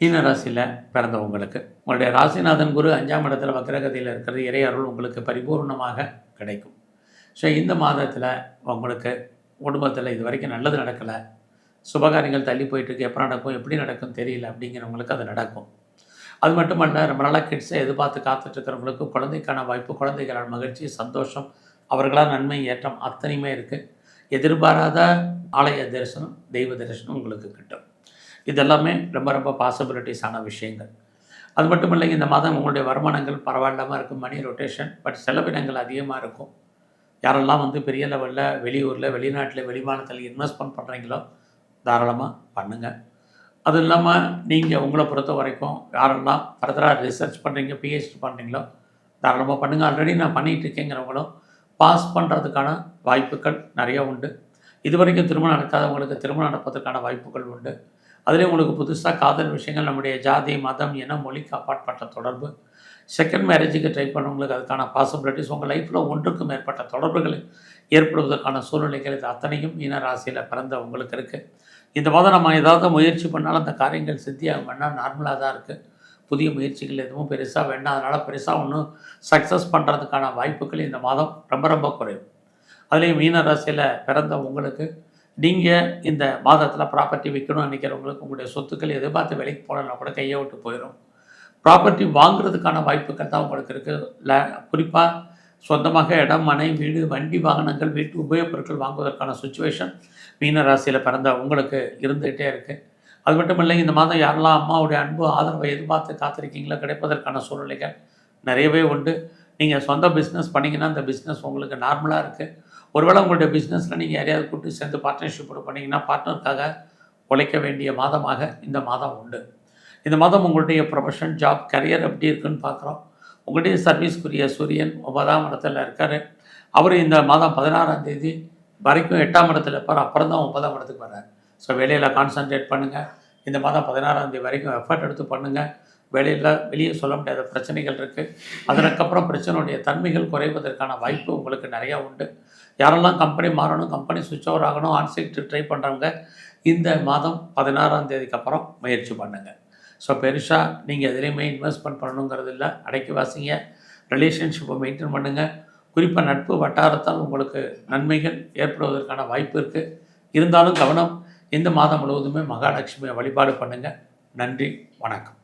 மீன ராசியில் பிறந்தவங்களுக்கு உங்களுடைய ராசிநாதன் குரு அஞ்சாம் இடத்துல வக்ரகதியில் இருக்கிறது. இறை அருள் உங்களுக்கு பரிபூர்ணமாக கிடைக்கும். ஸோ இந்த மாதத்தில் உங்களுக்கு குடும்பத்தில் இது வரைக்கும் நல்லது நடக்கலை. சுபகாரியங்கள் தள்ளி போயிட்டுருக்கு எப்போ நடக்கும்? எப்படி நடக்கும்? தெரியல. அப்படிங்கிறவங்களுக்கு அது நடக்கும். அது மட்டுமல்ல ரொம்ப நாளாக கிட்ஸை எதிர்பார்த்து காத்துட்ருக்கிறவங்களுக்கு குழந்தைக்கான வாய்ப்பு குழந்தைகளான மகிழ்ச்சி சந்தோஷம் அவர்களால் நன்மை ஏற்றம் அத்தனையுமே இருக்குது எதிர்பாராத ஆலய தரிசனம் தெய்வ தரிசனம் உங்களுக்கு கிட்டும். இதெல்லாமே ரொம்ப ரொம்ப பாசிபிலிட்டிஸான விஷயங்கள். அது மட்டும் இல்லைங்க இந்த மாதம் உங்களுடைய வருமானங்கள் பரவாயில்லாமல் இருக்கும் மணி ரொட்டேஷன் பட் செலவினங்கள் அதிகமாக இருக்கும். யாரெல்லாம் வந்து பெரிய லெவலில் வெளியூரில் வெளிநாட்டில் வெளிமாநிலத்தில் இன்வெஸ்ட்மெண்ட் பண்ணுறீங்களோ தாராளமாக பண்ணுங்கள் அது இல்லாமல் நீங்கள் உங்களை பொறுத்த வரைக்கும் யாரெல்லாம் ஃபர்தராக ரிசர்ச் பண்ணுறீங்க பிஹெச்டி பண்ணுறீங்களோ தாராளமாக பண்ணுங்கள் ஆல்ரெடி நான் பண்ணிகிட்டு இருக்கேங்கிறவங்களும் பாஸ் பண்ணுறதுக்கான வாய்ப்புகள் நிறைய உண்டு. இது வரைக்கும் திருமணம் நடக்காதவங்களுக்கு திருமணம் நடப்பதற்கான வாய்ப்புகள் உண்டு. அதுலேயும் உங்களுக்கு புதுசாக காதல் விஷயங்கள் நம்முடைய ஜாதி மதம் என மொழிக்கு அப்பாற்பட்ட தொடர்பு. செகண்ட் மேரேஜுக்கு ட்ரை பண்ணவங்களுக்கு அதுக்கான பாசிபிலிட்டிஸ் உங்கள் லைஃப்பில் ஒன்றுக்கு மேற்பட்ட தொடர்புகள் ஏற்படுவதற்கான சூழ்நிலைகள் இது அத்தனையும் மீன ராசியில் பிறந்த உங்களுக்கு இருக்குது இந்த மாதம் நம்ம ஏதாவது முயற்சி பண்ணாலும் அந்த காரியங்கள் சித்தியாக வேணால் நார்மலாக தான் இருக்குது புதிய முயற்சிகள் எதுவும் பெருசாக வேண்டாம். அதனால் பெருசாக ஒன்றும் சக்ஸஸ் பண்ணுறதுக்கான வாய்ப்புகள் இந்த மாதம் ரொம்ப ரொம்ப குறையும் அதுலேயும் மீன ராசியில் பிறந்த உங்களுக்கு நீங்கள் இந்த மாதத்தில் ப்ராப்பர்ட்டி விற்கணும்னு நினைக்கிறவங்களுக்கு உங்களுடைய சொத்துக்கள் எதிர்பார்த்து விலைக்கு போகலன்னா கூட கையை விட்டு போயிடும் ப்ராப்பர்ட்டி வாங்குறதுக்கான வாய்ப்புகள் தான் உங்களுக்கு இருக்குது குறிப்பாக சொந்தமாக இடம் மனை வீடு வண்டி வாகனங்கள் வீட்டு உபயோகப் பொருட்கள் வாங்குவதற்கான சுச்சுவேஷன் மீன ராசியில் பிறந்த உங்களுக்கு இருந்துகிட்டே இருக்குது அது மட்டும் இல்லை இந்த மாதம் யாரெல்லாம் அம்மாவுடைய அன்பு ஆதரவை எதிர்பார்த்து காத்திருக்கீங்களோ கிடைப்பதற்கான சூழ்நிலைகள் நிறையவே உண்டு. நீங்கள் சொந்த பிஸ்னஸ் பண்ணிங்கன்னா அந்த பிஸ்னஸ் உங்களுக்கு நார்மலாக இருக்குது ஒருவேளை உங்களுடைய பிஸ்னஸில் நீங்கள் யாரையாவது கூட்டு சேர்ந்து பார்ட்னர்ஷிப்போடு பண்ணிங்கன்னா பார்ட்னருக்காக உழைக்க வேண்டிய மாதமாக இந்த மாதம் உண்டு. இந்த மாதம் உங்களுடைய ப்ரொஃபஷன் ஜாப் கரியர் எப்படி இருக்குன்னு பார்க்குறோம். உங்களுடைய சர்வீஸ்க்குரிய சூரியன் ஒன்பதாம் இடத்துல இருக்கார். அவர் இந்த மாதம் பதினாறாம் தேதி வரைக்கும் எட்டாம் இடத்துல இருப்பார். அப்புறம் தான் ஒன்பதாம் இடத்துக்கு வர்றார். ஸோ வேலையில் கான்சன்ட்ரேட் பண்ணுங்கள் இந்த மாதம் பதினாறாம் தேதி வரைக்கும் எஃபர்ட் எடுத்து பண்ணுங்கள் வேலையில் வெளியே சொல்ல முடியாத பிரச்சனைகள் இருக்குது அதற்கப்புறம் பிரச்சனையுடைய தன்மைகள் குறைவதற்கான வாய்ப்பு உங்களுக்கு நிறையா உண்டு. யாரெல்லாம் கம்பெனி மாறணும் கம்பெனி சுவிட்ச் ஓவர் ஆகணும் ஆன்சைட் ட்ரை பண்ணுறவங்க இந்த மாதம் பதினாறாம் தேதிக்கு அப்புறம் முயற்சி பண்ணுங்கள் ஸோ பெருசாக நீங்கள் எதுலேயுமே இன்வெஸ்ட்மெண்ட் பண்ணணுங்கிறது இல்லை. அடைக்கி வாசிங்க. ரிலேஷன்ஷிப்பை மெயின்டைன் பண்ணுங்கள் குறிப்பாக நட்பு வட்டாரத்தால் உங்களுக்கு நன்மைகள் ஏற்படுவதற்கான வாய்ப்பு இருக்குது இருந்தாலும் கவனம் இந்த மாதம் முழுவதுமே மகாலட்சுமியை வழிபாடு பண்ணுங்கள் நன்றி வணக்கம்.